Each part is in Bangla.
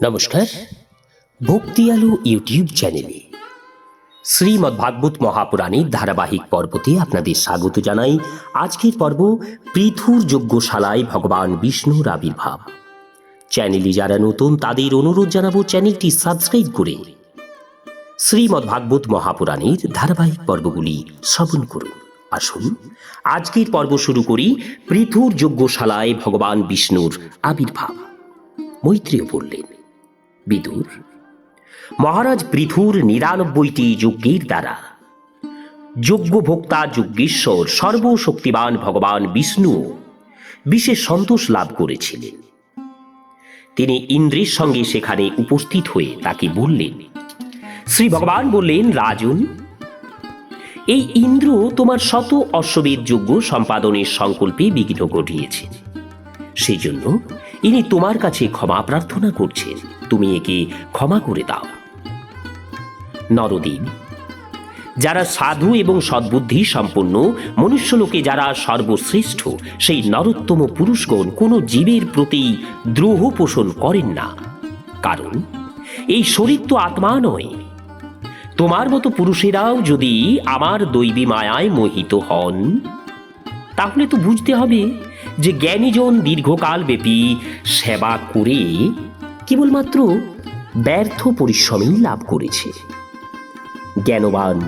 নমস্কার। ভক্তি আলো ইউটিউব চ্যানেলে শ্রীমদ্ ভাগবত মহাপুরাণের ধারাবাহিক পর্বতে আপনাদের স্বাগত জানাই। আজকের পর্ব পৃথুর যজ্ঞশালায় ভগবান বিষ্ণুর আবির্ভাব। চ্যানেলে যারা নতুন, তাদের অনুরোধ জানাব চ্যানেলটি সাবস্ক্রাইব করে শ্রীমদ্ ভাগবত মহাপুরাণের ধারাবাহিক পর্বগুলি শ্রবণ করুন। আসুন, আজকের পর্ব শুরু করি পৃথুর যজ্ঞশালায় ভগবান বিষ্ণুর আবির্ভাব। মৈত্রীয় বললেন বিদুর। মহারাজ পৃথুর নিরানব্বইটি যজ্ঞের দ্বারা। যজ্ঞভোক্তা যজ্ঞেশ্বর সর্বশক্তিমান ভগবান বিষ্ণু বিশেষ সন্তোষ লাভ করেছিলেন। তিনি ইন্দ্রের সঙ্গে সেখানে উপস্থিত হয়ে তাকে বললেন, শ্রী ভগবান বললেন, রাজন, এই ইন্দ্র তোমার শত অশ্বমেধ যজ্ঞ সম্পাদনের সংকল্পে বিঘ্ন ঘটিয়েছেন সেই জন্য ইনি তোমার কাছে ক্ষমা প্রার্থনা করছেন। তুমি একে ক্ষমা করে দাও। নরদীপ যারা সাধু এবং সদ্বুদ্ধি সম্পন্ন, মনুষ্যলোকে যারা সর্বশ্রেষ্ঠ, সেই নরোত্তম পুরুষগণ কোনো জীবের প্রতি দ্রোহ পোষণ করেন না। কারণ, এই শরীর তো আত্মা নয়। তোমার মতো পুরুষেরাও যদি আমার দৈবী মায়ায় মোহিত হন তাহলে তো বুঝতে হবে যে জ্ঞানীজন দীর্ঘকাল ব্যাপী সেবা করে কেবলমাত্র ব্যর্থ পরিশ্রমেই লাভ করেছে। জ্ঞানবান,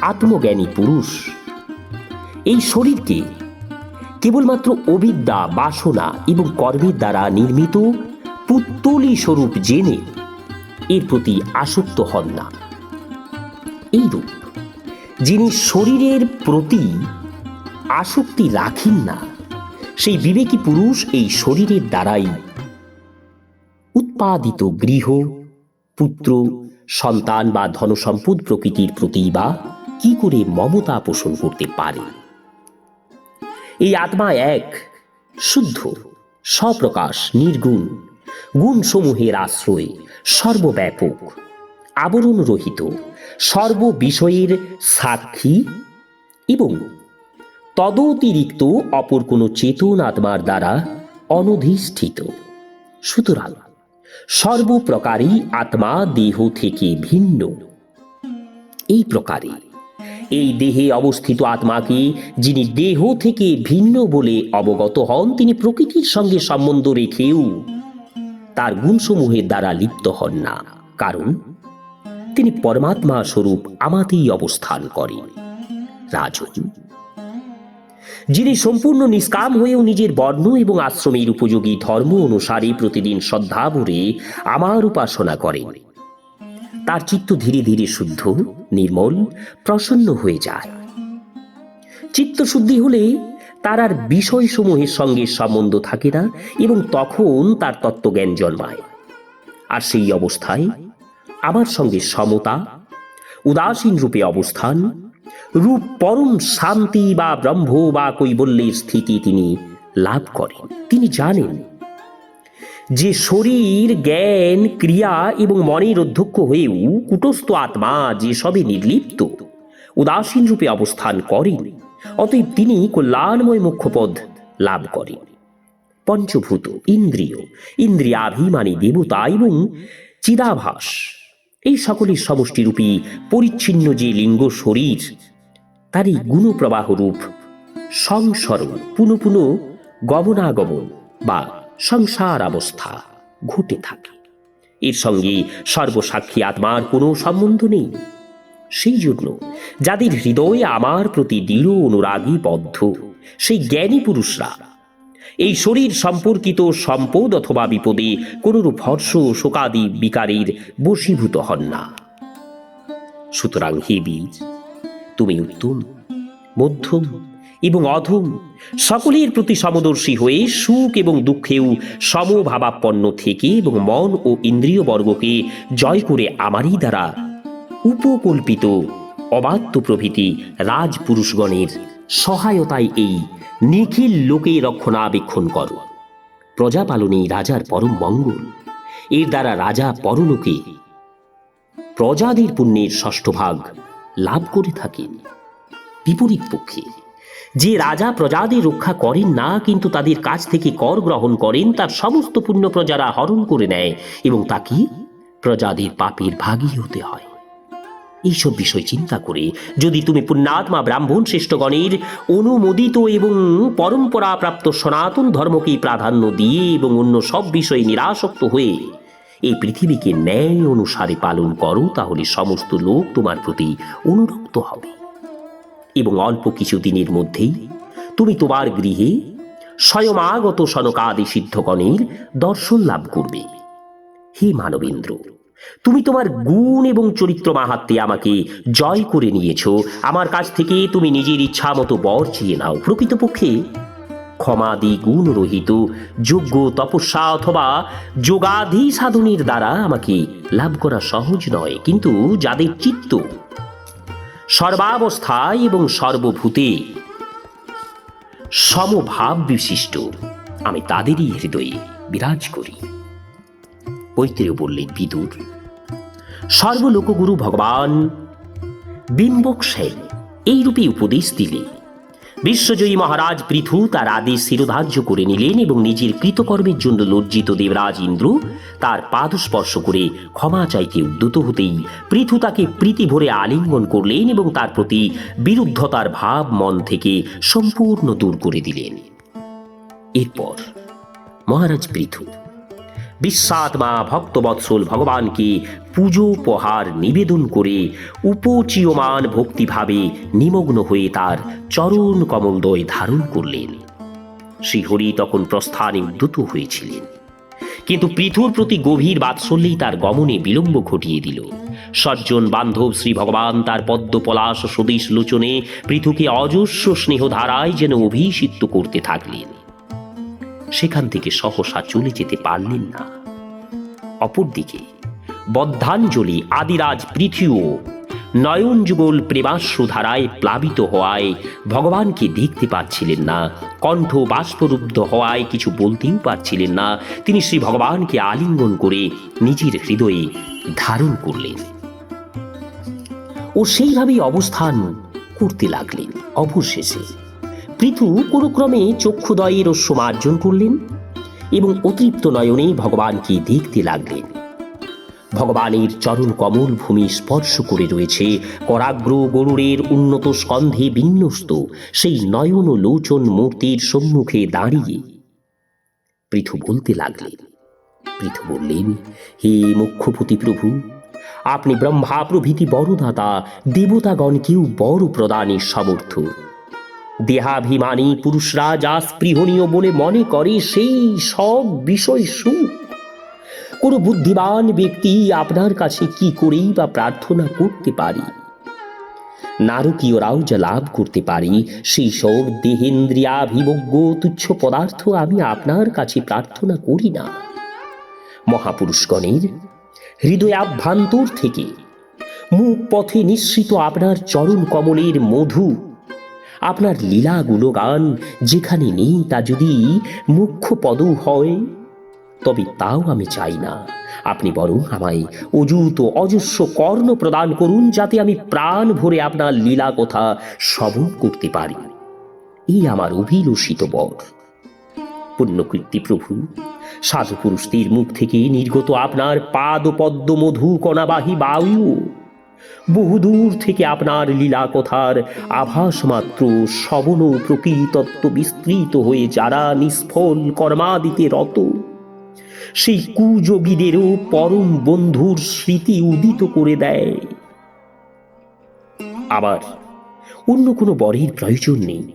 আত্মজ্ঞানী পুরুষ, এই শরীরকে কেবলমাত্র অবিদ্যা, বাসনা এবং কর্মের দ্বারা নির্মিত পুত্তলি স্বরূপ জেনে এর প্রতি আসক্ত হন না। এইরূপ যিনি শরীরের প্রতি আসক্তি রাখেন না। সেই বিবেকী পুরুষ এই শরীরের দ্বারাই উৎপাদিত গৃহ, পুত্র, সন্তান বা ধনসম্পদ প্রকৃতির প্রতি বা কি করে মমতা পোষণ করতে পারে। এই আত্মা এক, শুদ্ধ স্বপ্রকাশ নির্গুণ, গুণসমূহের আশ্রয় সর্বব্যাপক আবরণ রহিত সর্ববিষয়ের সাক্ষী এবং তদতিরিক্ত অপর কোনো চেতন আত্মার দ্বারা অনধিষ্ঠিত। সুতরাং সর্বপ্রকারই আত্মা দেহ থেকে ভিন্ন। এই প্রকারে এই দেহে অবস্থিত আত্মাকে যিনি দেহ থেকে ভিন্ন বলে অবগত হন, তিনি প্রকৃতির সঙ্গে সম্বন্ধ রেখেও তার গুণসমূহের দ্বারা লিপ্ত হন না। কারণ তিনি পরমাত্মা স্বরূপ আমাতেই অবস্থান করেন। রাজন যিনি সম্পূর্ণ নিষ্কাম হয়েও নিজের বর্ণ এবং আশ্রমের উপযোগী ধর্ম অনুসারে প্রতিদিন শ্রদ্ধা ভরে আমার উপাসনা করেন। তার চিত্ত ধীরে ধীরে শুদ্ধ, নির্মল, প্রসন্ন হয়ে যায়। চিত্ত শুদ্ধি হলে তার আর বিষয়সমূহের সঙ্গে সম্বন্ধ থাকে না এবং তখন তার তত্ত্বজ্ঞান জন্মায়। আর সেই অবস্থায় আমার সঙ্গে সমতা উদাসীন রূপে অবস্থান রূপ পরম শান্তি বা ব্রহ্ম বা কৈবল্যের স্থিতি তিনি লাভ করেন। তিনি জানেন যে শরীর, জ্ঞান, ক্রিয়া এবং মনের অধ্যক্ষ হয়েও কুটস্থ আত্মা যে সবে নির্লিপ্ত, উদাসীন রূপে অবস্থান করেন, অতএব তিনি কল্যাণময় মুখ্যপদ লাভ করেন। পঞ্চভূত ইন্দ্রিয়, ইন্দ্রিয়াভিমানী দেবতা এবং চিদাভাস এই সকলের সমষ্টিরূপী, পরিচ্ছিন্ন যে লিঙ্গ শরীর তারই গুণপ্রবাহ রূপ সংসরণ পুনঃ পুনঃ গমনাগমন বা সংসার অবস্থা ঘটে থাকে। এর সঙ্গে সর্বসাক্ষী আত্মার কোনো সম্বন্ধ নেই। সেই জন্য যাদের হৃদয়ে আমার প্রতি দৃঢ় অনুরাগী বদ্ধ, সেই জ্ঞানী পুরুষরা এই শরীর সম্পর্কিত সম্পদ অথবা বিপদে কোনরূপ হর্ষ শোকাদি বিকারের বশীভূত হন না। সুতরাং হে বীজ, তুমি উত্তম, মধ্যম এবং অধম, সকলের প্রতি সমদর্শী হয়ে সুখ এবং দুঃখেও সমভাবাপন্ন থেকে এবং মন ও ইন্দ্রিয় বর্গকে জয় করে আমারই দ্বারা উপকল্পিত অবাধ্য প্রভৃতি রাজপুরুষগণের সহায়তায় এই নিখিল লোকে রক্ষণাবেক্ষণ করো। প্রজাপালনেই রাজার পরম মঙ্গল। এর দ্বারা রাজা পরলোকে প্রজাদের পুণ্যের ষষ্ঠ ভাগ লাভ করে থাকেন। বিপরীত পক্ষে, যে রাজা প্রজাদের রক্ষা করেন না, কিন্তু তাদের কাছ থেকে কর গ্রহণ করেন, তার সমস্ত পুণ্য প্রজারা হরণ করে নেয় এবং তাকে প্রজাদের পাপের ভাগী হতে হয়। এইসব বিষয় চিন্তা করে যদি তুমি পুণ্যাত্মা ব্রাহ্মণ শ্রেষ্ঠগণের অনুমোদিত এবং পরম্পরা প্রাপ্ত সনাতন ধর্মকে প্রাধান্য দিয়ে এবং অন্য সব বিষয়ে নিরাসক্ত হয়ে এই পৃথিবীকে ন্যায় অনুসারে পালন করো, তাহলে সমস্ত লোক তোমার প্রতি অনুরক্ত হবে। এবং অল্প কিছু দিনের মধ্যেই তুমি তোমার গৃহে স্বয়ং আগত সনকাদি সিদ্ধগণের দর্শন লাভ করবে। হে মানবেন্দ্র তুমি তোমার গুণ এবং চরিত্র মাহাত্মে আমাকে জয় করে নিয়েছ। আমার কাছ থেকে তুমি নিজের ইচ্ছা মতো বর চেয়ে নাও। প্রকৃতপক্ষে ক্ষমাদি গুণ রহিত, যোগ্য তপস্যা অথবা যোগাধি সাধনের দ্বারা আমাকে লাভ করা সহজ নয়। কিন্তু যাদের চিত্ত সর্বাবস্থায় এবং সর্বভূতে সমভাব বিশিষ্ট আমি তাদেরই হৃদয়ে বিরাজ করি। পৈত্রেয় বললেন, বিদুর, সর্বলোকগুরু ভগবান বিম্বক সেন এইরূপে উপদেশ দিলে। বিশ্বজয়ী মহারাজ পৃথু তার আদেশ শিরোধার্য করে নিলেন এবং নিজের কৃতকর্মের জন্য লজ্জিত দেবরাজ ইন্দ্র তার পাদস্পর্শ করে ক্ষমা চাইতে উদ্যত হতেই পৃথু তাকে প্রীতি ভরে আলিঙ্গন করলেন এবং তার প্রতি বিরুদ্ধতার ভাব মন থেকে সম্পূর্ণ দূর করে দিলেন। এরপর মহারাজ পৃথু বিশ্বাত্মা ভক্তবৎসল ভগবানকে পুজো উপহার নিবেদন করে উপচীয়মান ভক্তিভাবে নিমগ্ন হয়ে তার চরণ কমলদয় ধারণ করলেন। শ্রীহরি তখন প্রস্থানে উদ্যত হয়েছিলেন। কিন্তু পৃথুর প্রতি গভীর বাৎসল্যেই তার গমনে বিলম্ব ঘটিয়ে দিল। সজ্জন বান্ধব শ্রী ভগবান তার পদ্ম পলাশ সদীশ লোচনে পৃথুকে অজস্র স্নেহধারায় যেন অভিষিক্ত করতে থাকলেন। সেখান থেকে সহসা চলে যেতে পারলেন না। অপরদিকে, বদ্ধাঞ্জলি আদিরাজ পৃথিও নয়ন যুগল প্রেমাশ্রুধারায় প্লাবিত হওয়ায় ভগবানকে দেখতে পাচ্ছিলেন না, কণ্ঠ বাষ্পরুদ্ধ হওয়ায় কিছু বলতেও পারছিলেন না, তিনি শ্রী ভগবানকে আলিঙ্গন করে নিজের হৃদয়ে ধারণ করলেন। ও সেইভাবেই অবস্থান করতে লাগলেন অবশেষে। পৃথু কোনো ক্রমে চক্ষুদয়ের রস্যমার্জন করলেন এবং অতৃপ্ত নয়নে ভগবানকে দেখতে লাগলেন। ভগবানের চরণ কমল ভূমি স্পর্শ করে রয়েছে। করাগ্র গরুড়ের উন্নত স্কন্ধে বিন্যস্ত সেই নয়ন লোচন মূর্তির সম্মুখে দাঁড়িয়ে। পৃথু বলতে লাগলেন, পৃথু বললেন, হে মুখ্যপতি প্রভু, আপনি ব্রহ্মা প্রভৃতি বড়দাতা, দেবতাগণকেও বড় প্রদানের সমর্থ। দেহাভিমানী পুরুষরা যা স্পৃহণীয় বলে মনে করে, সেই সব বিষয় সুখ কোনো বুদ্ধিমান ব্যক্তি আপনার কাছে কি করেই বা প্রার্থনা করতে পারি? নারকীয়রাও যা লাভ করতে পারি, সেই সব দেহেন্দ্রিয়াভিভোগ্য তুচ্ছ পদার্থ আমি আপনার কাছে প্রার্থনা করি না। মহাপুরুষগণের, হৃদয়াভ্যান্তর থেকে মুখ পথে নিঃসৃত আপনার চরণ কমলের মধু আপনার লীলাগুলো গান যেখানে নেই তা যদি মুখ্য পদ হয়, তবে তাও আমি চাই না। আপনি বরং আমায় অযুত অজস্র কর্ণ প্রদান করুন, যাতে আমি প্রাণ ভরে আপনার লীলা কথা শ্রবণ করতে পারি। এই আমার অভিলষিত বর। পুণ্যকীর্তি প্রভু সাধু পুরুষদের মুখ থেকে নির্গত আপনার পাদ পদ্ম মধু কণাবাহী বায়ু। বহুদূর থেকে আপনার লীলা কথার আভাস মাত্র শবন প্রকৃতত্ব বিস্তৃত হয়ে যারা নিষ্ফল কর্মাদিতে রত। সেই কুযোগীদেরও পরম বন্ধুর স্মৃতি উদিত করে দেয়। আবার অন্য কোনো বরের প্রয়োজন নেই।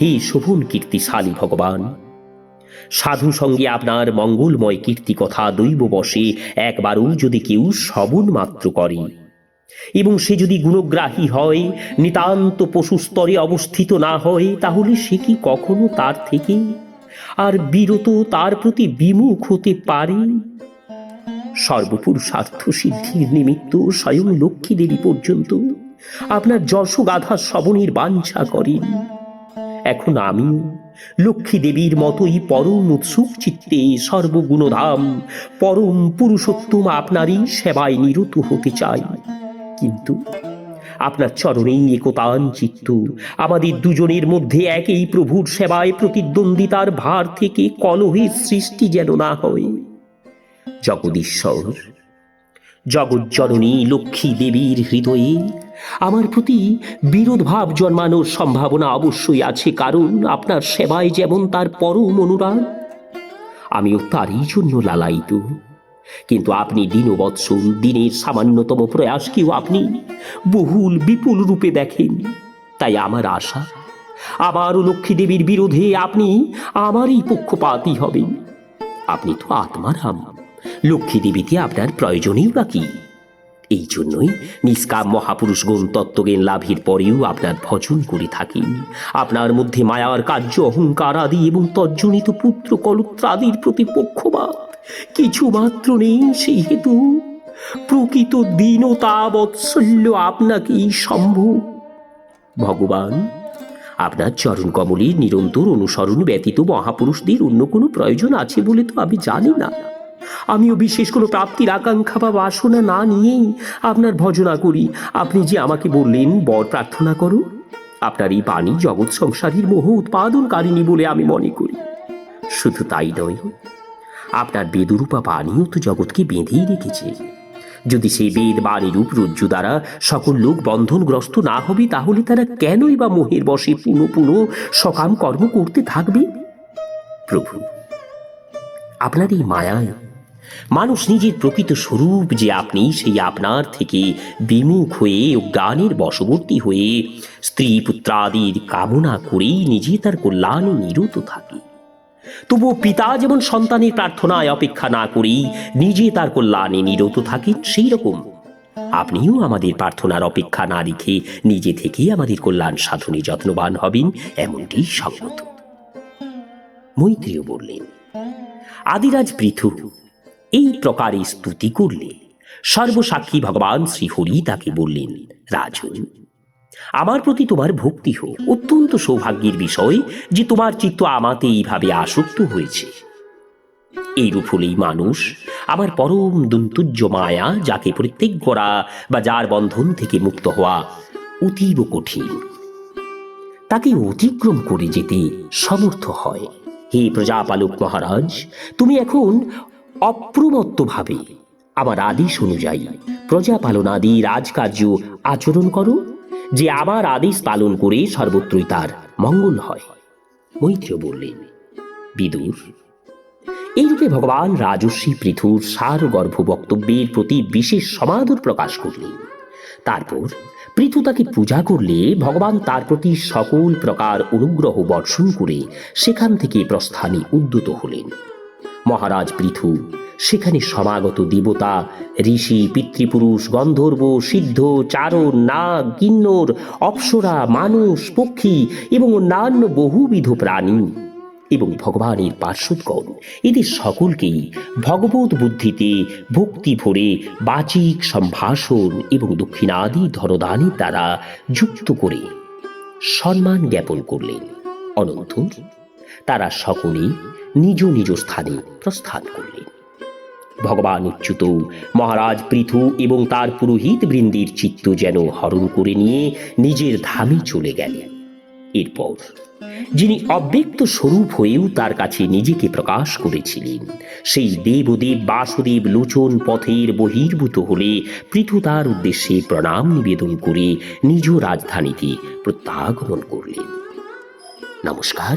হে শোভন কীর্তিশালী ভগবান, সাধু সঙ্গে আপনার মঙ্গলময় কীর্তি কথা দৈব বসে একবারও যদি কেউ শ্রবণ মাত্র করে। এবং সে যদি গুণগ্রাহী হয়, নিতান্ত পশু স্তরে অবস্থিত না হয়, তাহলে সে কি কখনো তার থেকে? আর বিরত তার প্রতি বিমুখ হতে পারে? সর্বপুরুষার্থ সিদ্ধির নিমিত্ত স্বয়ং লক্ষ্মী দেবী পর্যন্ত আপনার যশগাথা শ্রবণের বাঞ্ছা করেন। এখন আমি লক্ষ্মী দেবীর মতোই পরম উৎসুক চিত্তে সর্বগুণধাম, পরম পুরুষোত্তম আপনারই সেবায় নিরত হতে চাই। কিন্তু আপনার চরণেই একতান চিত্ত। আমাদের দুজনের মধ্যে একই প্রভুর সেবায় প্রতিদ্বন্দ্বিতার ভার থেকে কলহের সৃষ্টি যেন না হয়। জগদীশ্বর, জগজ্জননী লক্ষ্মী দেবীর হৃদয়ে আমার প্রতি বিরোধ ভাব জন্মানোর সম্ভাবনা অবশ্যই আছে, কারণ আপনার সেবায় যেমন তার পরম অনুরাগ, আমিও তারই জন্য লালায়িত। কিন্তু আপনি দীনবৎসল দিনের সামান্যতম প্রয়াসকেও আপনি বহুল বিপুল রূপে দেখেন। তাই আমার আশা আবারও লক্ষ্মী দেবীর বিরোধে আপনি আমারই পক্ষপাতই হবেন। আপনি তো আত্মারাম, লক্ষ্মী দেবীতে আপনার প্রয়োজনেই বা কি? এই জন্যই নিষ্কাম মহাপুরুষগণ তত্ত্বজ্ঞান লাভের পরেও আপনার ভজন করে থাকেন। আপনার মধ্যে মায়ার কার্য, অহংকার আদি এবং তজ্জনিত পুত্র কলত্রাদির প্রতি পক্ষপাত। কিছু মাত্র নেই সেই হেতু। প্রকৃত দীনতা বৎসল্য আপনাকেই সম্ভব। ভগবান, আপনার চরণ কমলের নিরন্তর অনুসরণ ব্যতীত মহাপুরুষদের অন্য কোনো প্রয়োজন আছে বলে তো আমি জানি না। আমিও বিশেষ কোনো প্রাপ্তির আকাঙ্ক্ষা বা বাসনা না নিয়েই আপনার ভজনা করি। আপনি যে আমাকে বললেন, বর প্রার্থনা করো। আপনার এই বাণী জগৎ সংসারের মোহ উৎপাদনকারিণী বলে আমি মনে করি। শুধু তাই নয় আপনার বেদরূপা বাণীও তো জগৎকে বেঁধেই রেখেছে। যদি সেই বেদ বাণীরূপ রজ্জু দ্বারা সকল লোক বন্ধনগ্রস্ত না হবে, তাহলে তারা কেনই বা মোহের বসে পুনঃ পুনঃ সকাম কর্ম করতে থাকবে? প্রভু, আপনার এই মায়ায় মানুষ নিজের প্রকৃত স্বরূপ যে আপনি, সেই আপনার থেকে বিমুখ হয়ে ও জ্ঞানের বশবর্তী হয়ে স্ত্রী পুত্রাদির কামনা করেই নিজে তার কল্যাণে নিরত থাকে। তবুও পিতা যেমন সন্তানের প্রার্থনায় অপেক্ষা না করেই নিজে তার কল্যাণে নিরত থাকেন সেই রকম আপনিও আমাদের প্রার্থনার অপেক্ষা না রেখে নিজে থেকেই আমাদের কল্যাণ সাধনে যত্নবান হবেন, এমনটি সঙ্গত। মৈত্রীয় বললেন, আদিরাজ পৃথু, এই প্রকারে স্তুতি করলে সর্বসাক্ষী ভগবান শ্রীহরি তাকে বললেন রাজন আমার প্রতি তোমার ভক্তি হোক। অত্যন্ত সৌভাগ্যের বিষয় যে তোমার চিত্ত আমাতে এইভাবে আসক্ত হয়েছে। এইরূপ হলেই মানুষ আমার পরম দন্তুজ্য মায়া, যাকে পরিত্যাগ করা বা যার বন্ধন থেকে মুক্ত হওয়া অতীব কঠিন। তাকে অতিক্রম করে যেতে সমর্থ হয়। হে প্রজাপালক মহারাজ, তুমি এখন অপ্রমত্তভাবে আমার আদেশ অনুযায়ী প্রজাপালনাদি রাজকার্য আচরণ করো। যে আমার আদেশ পালন করে সর্বত্রই তার মঙ্গল হয়। মৈত্র বললেন, বিদুর, এইরূপে ভগবান রাজস্বী পৃথুর সার গর্ভ বক্তব্যের প্রতি বিশেষ সমাদর প্রকাশ করলেন। তারপর পৃথু তাকে পূজা করলে ভগবান তার প্রতি সকল প্রকার অনুগ্রহ বর্ষণ করে সেখান থেকে প্রস্থানে উদ্যত হলেন। মহারাজ পৃথু। সেখানে সমাগত দেবতা, ঋষি, পিতৃপুরুষ, গন্ধর্ব, সিদ্ধ, চারণ, নাগ, কিন্নর, অপ্সরা, মানুষ, পক্ষী এবং অন্যান্য বহুবিধ প্রাণী এবং ভগবানের পার্শ্বদগণ এদের সকলকেই ভগবত বুদ্ধিতে ভক্তি ভরে বাচিক সম্ভাষণ এবং দক্ষিণাদি ধরদানের দ্বারা যুক্ত করে সম্মান জ্ঞাপন করলেন। অনন্তর তারা সকলেই নিজ নিজ স্থানে প্রস্থান করলেন। ভগবান উচ্যুত, মহারাজ পৃথু এবং তার পুরোহিত বৃন্দের চিত্ত যেন হরণ করে নিয়ে নিজের ধামে চলে গেলেন। এরপর যিনি অব্যক্ত স্বরূপ হয়েও তার কাছে নিজেকে প্রকাশ করেছিলেন, সেই দেবদেব বাসুদেব লোচন পথের বহির্ভূত হলে পৃথু তার উদ্দেশ্যে প্রণাম নিবেদন করে নিজ রাজধানীতে প্রত্যাগমন করলেন। নমস্কার।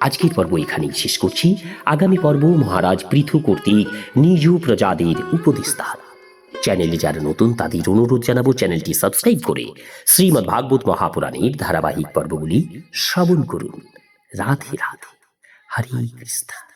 আজকের পর্ব এখানেই শেষ করছি। আগামী পর্ব মহারাজ পৃথু কর্তৃক নিজ প্রজাদের উপদেশদান চ্যানেলে যারা নতুন, তাদের অনুরোধ জানাব চ্যানেলটি সাবস্ক্রাইব করে শ্রীমদ্ ভাগবত মহাপুরাণের ধারাবাহিক পর্বগুলি শ্রবণ করুন। রাধে রাধে। হরে কৃষ্ণ।